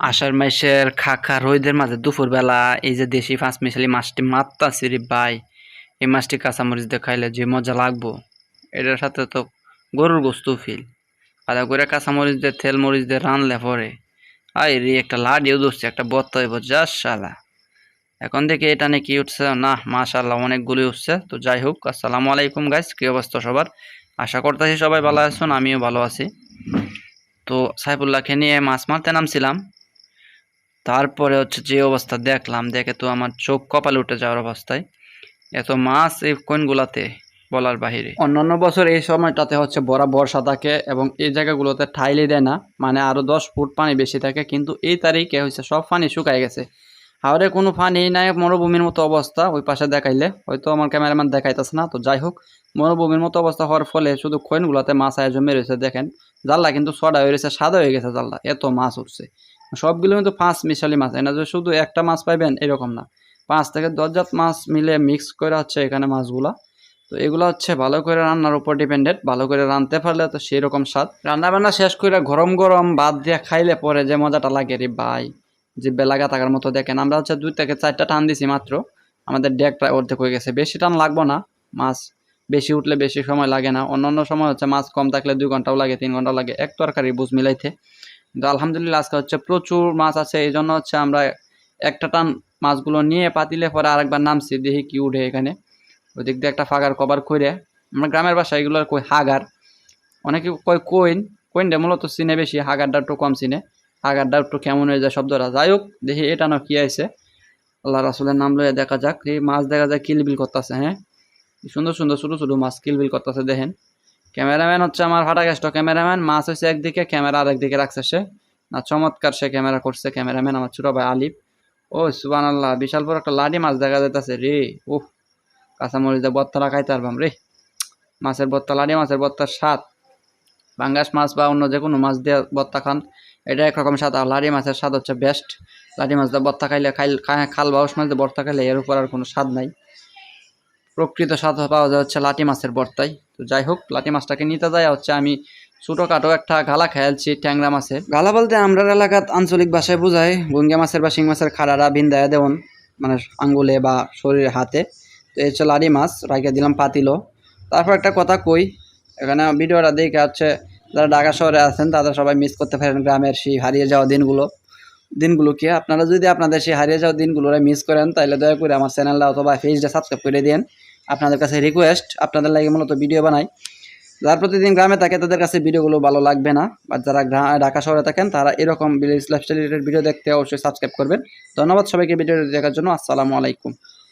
আষাঢ় মাসের খাখা রোদের মাঝে দুপুরবেলা এই যে দেশি ফাঁস মিশালি মাছটি মারতাছি রে ভাই, এই মাছটি কাঁচামরিচ দিয়ে খাইলে যে মজা লাগবো। এটার সাথে তো গরুর গোস্ত ফিল আদা করে কাঁচামরিচ দিয়ে, তেল মরিচ দিয়ে রানলে পরে। আই রে, একটা লাডিও ধরছে, একটা বত্তা হইব, যা শালা। এখন থেকে এটা নিয়ে কি উঠছে? না মাশাল্লাহ অনেকগুলি উঠছে। তো যাই হোক, আসসালামু আলাইকুম গাইস কি অবস্থা সবার? আশা করতেছি সবাই ভালো আছেন, আমিও ভালো আছি। তো সাইফুল্লাহকে নিয়ে মাছ মারতে নামছিলাম। তারপরে হচ্ছে যে অবস্থা দেখলাম, দেখে তো আমার চোখ কপালে উঠে যাওয়ার অবস্থায়। এত মাছ এই কোনগুলাতে বলার বাহিরে? অন্যান্য বছর এই সময়টাতে হচ্ছে বড় বর্ষা থাকে এবং এই জায়গাগুলোতে ঠাইলি দেয় না মানে আরও দশ ফুট পানি বেশি থাকে, কিন্তু এই তারিখে হচ্ছে সব পানি শুকায় গেছে। হাওড়ে কোনো পানি নাই, মরুভূমির মতো অবস্থা, ওই পাশে দেখাইলে। হয়তো আমার ক্যামেরাম্যান দেখাইতেছে না, তো যাই হোক, মরুভূমির মতো অবস্থা হওয়ার ফলে শুধু খৈনগুলোতে মাছ আয় জমে রয়েছে দেখেন। জাল্লা কিন্তু সডা হয়ে রয়েছে, সাদা হয়ে গেছে জাল্লা এত মাছ উঠছে। সবগুলো কিন্তু পাঁচ মিশালি মাছ। এনা যে শুধু একটা মাছ পাইবেন, এরকম না। পাঁচ থেকে দশ জাত মাছ মিলে মিক্স করে হচ্ছে এখানে মাছগুলা। তো এগুলো হচ্ছে ভালো করে রান্নার উপর ডিপেন্ডেড ভালো করে রাঁধতে পারলে তো সেই রকম স্বাদ। রান্না বান্না শেষ করে গরম গরম বাদ দিয়ে খাইলে পরে যে মজাটা লাগে, রে ভাই যে বেলাগা থাকার মতো দেখেন। আমরা হচ্ছে দুই থেকে চারটা টান দিছি মাত্র। আমাদের ডেকটা অর্ধেক হয়ে গেছে। বেশি টান লাগবো না। মাছ বেশি উঠলে বেশি সময় লাগে না। অন্য অন্য সময় হচ্ছে মাছ কম থাকলে দুই ঘন্টাও লাগে, তিন ঘন্টাও লাগে। এক তরকারি বুঝ মিলাইতে। কিন্তু আলহামদুলিল্লাহ আজকে হচ্ছে প্রচুর মাছ আছে, এই জন্য হচ্ছে আমরা একটা টান মাছগুলো নিয়ে পাতিলে পরে আরেকবার নামছি, দেখি কি উঠে এখানে। ওই দিক দিয়ে একটা ফাগার কভার করে আমরা গ্রামের বাসায় এগুলোর কই হাগার। অনেকে কয় কইন কোয়েনটা মূলত চিনে বেশি, হাগারটা একটু কম চিনে। হাগারটা একটু কেমন হয়ে যায় শব্দটা। যাই হোক, দেখি এটা না কি আছে আল্লাহ রাসুলের নাম লয়ে দেখা যাক। এই মাছ দেখা যায় কিলবিল করতেছে হ্যাঁ? সুন্দর সুন্দর ছোটো ছোটো মাছ কিলবিল করতেছে, দেখেন। ক্যামেরাম্যান হচ্ছে আমার ফাটা গেষ্ট ক্যামেরাম্যান, মাছ হচ্ছে একদিকে, ক্যামেরা আরেকদিকে রাখছে সে। না, চমৎকার সে ক্যামেরা করছে, ক্যামেরাম্যান আমার ছোটো ভাই আলিফ। ও সুবান আল্লাহ বিশাল বড় একটা লাডি মাছ দেখা যাইতেছে রে। উহ কাঁচামরিচ দিয়ে বত্তাটা খাইতে পারবাম রে। মাছের বত্তা লাডি মাছের বত্তার স্বাদ। পাঙ্গাস মাছ বা অন্য যে কোনো মাছ দিয়ে বত্তা খান, এটা একরকম স্বাদ। আর লাডি মাছের স্বাদ হচ্ছে বেস্ট লাডি মাছ দিয়ে বত্তা খাইলে খাইল খাল বাউস মাছ দিয়ে বর্তা খাইলে এর উপর আর কোনো স্বাদ নাই। প্রকৃত স্বাদ পাওয়া যায় হচ্ছে লাটি মাছের বর্তায়। তো যাই হোক লাটি মাছটাকে নিতে যায়, হচ্ছে আমি ছোটোখাটো একটা গালা খেয়ালছি ট্যাংরা মাছের গালা বলতে আমরা এলাকাত আঞ্চলিক ভাষায় বোঝায় গুঙ্গা মাছের বা শিং মাছের খাড়ারা ভিন্দায় দেওন মানে আঙ্গুলে বা শরীরে হাতে। তো এই হচ্ছে লাড়ি মাছ রাখিয়ে দিলাম পাতিলো। তারপর একটা কথা কই, এখানে ভিডিওটা দেখে হচ্ছে যারা ঢাকা শহরে আছেন তারা সবাই মিস করতে পারেন গ্রামের সেই হারিয়ে যাওয়া দিনগুলো। দিনগুলোকে আপনারা যদি আপনাদের সেই হারিয়ে যাওয়া দিনগুলো মিস করেন তাহলে দয়া করে আমার চ্যানেলটা অথবা পেজটা সাবস্ক্রাইব করে দিন আপনাদের কাছে রিকোয়েস্ট আপনাদের লাগে মূলত ভিডিও বানাই। যারা প্রতিদিন গ্রামে থাকে, তাদের কাছে ভিডিওগুলো ভালো লাগবে না। বা যারা ঢাকা শহরে থাকেন, তারা এরকম লাইফস্টাইল রিলেটেড ভিডিও দেখতে অবশ্যই সাবস্ক্রাইব করবেন। ধন্যবাদ সবাইকে ভিডিও দেখার জন্য। আসসালামু আলাইকুম।